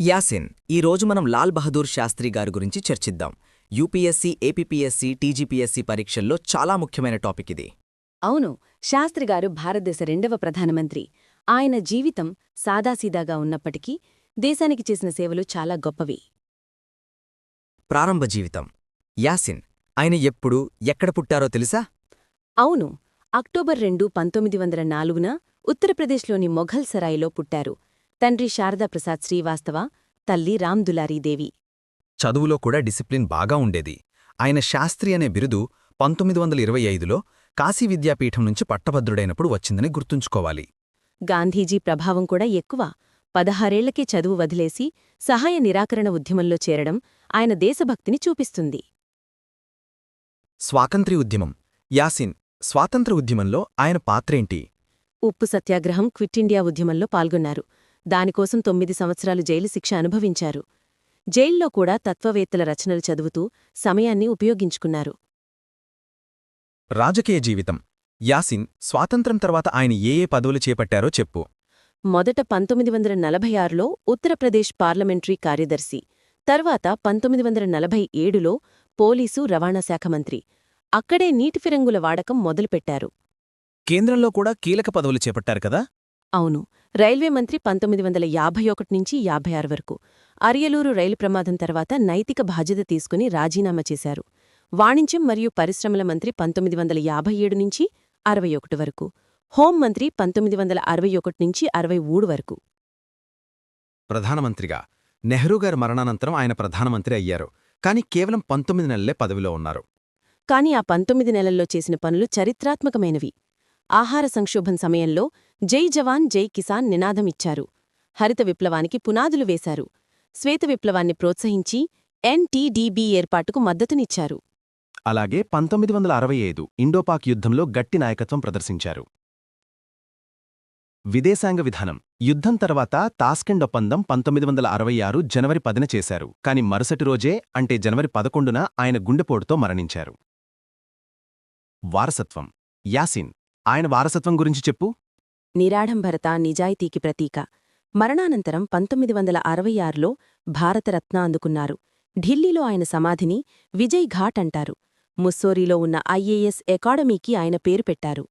యాసిన్ ఈ రోజు మనం లాల్ బహదూర్ శాస్త్రి గారి గురించి చర్చిద్దాం. యూపీఎస్సీ ఏపీపీఎస్సీ టీజీపీఎస్సీ పరీక్షల్లో చాలా ముఖ్యమైన టాపిక్ ఇది. అవును శాస్త్రిగారు భారతదేశ రెండవ ప్రధానమంత్రి. ఆయన జీవితం సాదాసీదాగా ఉన్నప్పటికీ దేశానికి చేసిన సేవలు చాలా గొప్పవి. ప్రారంభ జీవితం. యాసిన్ ఆయన ఎప్పుడు ఎక్కడ పుట్టారో తెలుసా? అవును అక్టోబర్ రెండు పంతొమ్మిది వందల నాలుగున ఉత్తరప్రదేశ్లోని మొఘల్ సరాయిలో పుట్టారు. తండ్రి శారదాప్రసాద్ శ్రీవాస్తవ తల్లి రామ్దులారీదేవి చదువులో కూడా డిసిప్లిన్ బాగా ఉండేది. ఆయన శాస్త్రి అనే బిరుదు పంతొమ్మిది వందల ఇరవై ఐదులో కాశీ విద్యాపీఠం నుంచి పట్టభద్రుడైనప్పుడు వచ్చిందని గుర్తుంచుకోవాలి. గాంధీజీ ప్రభావం కూడా ఎక్కువ. పదహారేళ్ళకే చదువు వదిలేసి సహాయ నిరాకరణ ఉద్యమంలో చేరడం ఆయన దేశభక్తిని చూపిస్తుంది. స్వాతంత్ర్య ఉద్యమం. యాసిన్ స్వాతంత్ర ఉద్యమంలో ఆయన పాత్రేంటి? ఉప్పు సత్యాగ్రహం క్విట్ ఇండియా ఉద్యమంలో పాల్గొన్నారు. దానికోసం తొమ్మిది సంవత్సరాలు జైలు శిక్ష అనుభవించారు. జైల్లో కూడా తత్వవేత్తల రచనలు చదువుతూ సమయాన్ని ఉపయోగించుకున్నారు. రాజకీయ జీవితం. యాసిన్ స్వాతంత్రం తర్వాత ఆయన ఏ ఏ పదవులు చేపట్టారో చెప్పు. మొదట పంతొమ్మిది వందల నలభై ఆరులో ఉత్తరప్రదేశ్ పార్లమెంటరీ కార్యదర్శి తర్వాత పంతొమ్మిది వందల నలభై ఏడులో పోలీసు రవాణా శాఖ మంత్రి. అక్కడే నీటి ఫిరంగుల వాడకం మొదలుపెట్టారు. కేంద్రంలో కూడా కీలక పదవులు చేపట్టారు కదా? అవును. రైల్వే మంత్రి పంతొమ్మిది వందల యాభై ఒకటి నుంచి యాభై ఆరు వరకు. అరియలూరు రైలు ప్రమాదం తర్వాత నైతిక బాధ్యత తీసుకుని రాజీనామా చేశారు. వాణిజ్యం మరియు పరిశ్రమల మంత్రి పంతొమ్మిది వందల యాభై ఏడు నుంచి అరవై ఒకటి వరకు. హోం మంత్రి పంతొమ్మిది వందల అరవై ఒకటి నుంచి అరవై మూడు వరకు. ప్రధానమంత్రిగా నెహ్రూ గారి మరణానంతరం ఆయన ప్రధానమంత్రి అయ్యారు. కానీ కేవలం పంతొమ్మిది నెలలే పదవిలో ఉన్నారు. కాని ఆ పంతొమ్మిది నెలల్లో చేసిన పనులు చరిత్రాత్మకమైనవి. ఆహార సంక్షోభం సమయంలో జై జవాన్ జై కిసాన్ నినాదమిచ్చారు హరిత విప్లవానికి పునాదులు వేశారు. శ్వేత విప్లవాన్ని ప్రోత్సహించి ఎన్టీడీబీ ఏర్పాటుకు మద్దతునిచ్చారు. అలాగే పంతొమ్మిది వందల అరవై ఐదు ఇండోపాక్ యుద్ధంలో గట్టి నాయకత్వం ప్రదర్శించారు. విదేశాంగ విధానం. యుద్ధం తర్వాత తాస్కెండ్ ఒప్పందం పంతొమ్మిది వందల అరవై ఆరు జనవరి పదిన చేశారు. కాని మరుసటి రోజే అంటే జనవరి పదకొండున ఆయన గుండెపోటుతో మరణించారు. వారసత్వం. యాసిన్. ఆయన వారసత్వం గురించి చెప్పు. నిరాడంబరత నిజాయితీకి ప్రతీక. మరణానంతరం పంతొమ్మిది వందల అరవై ఆరులో భారతరత్న అందుకున్నారు. ఢిల్లీలో ఆయన సమాధిని విజయ్ ఘాట్ అంటారు. ముస్సోరీలో ఉన్న ఐఏఎస్ అకాడమీకి ఆయన పేరు పెట్టారు.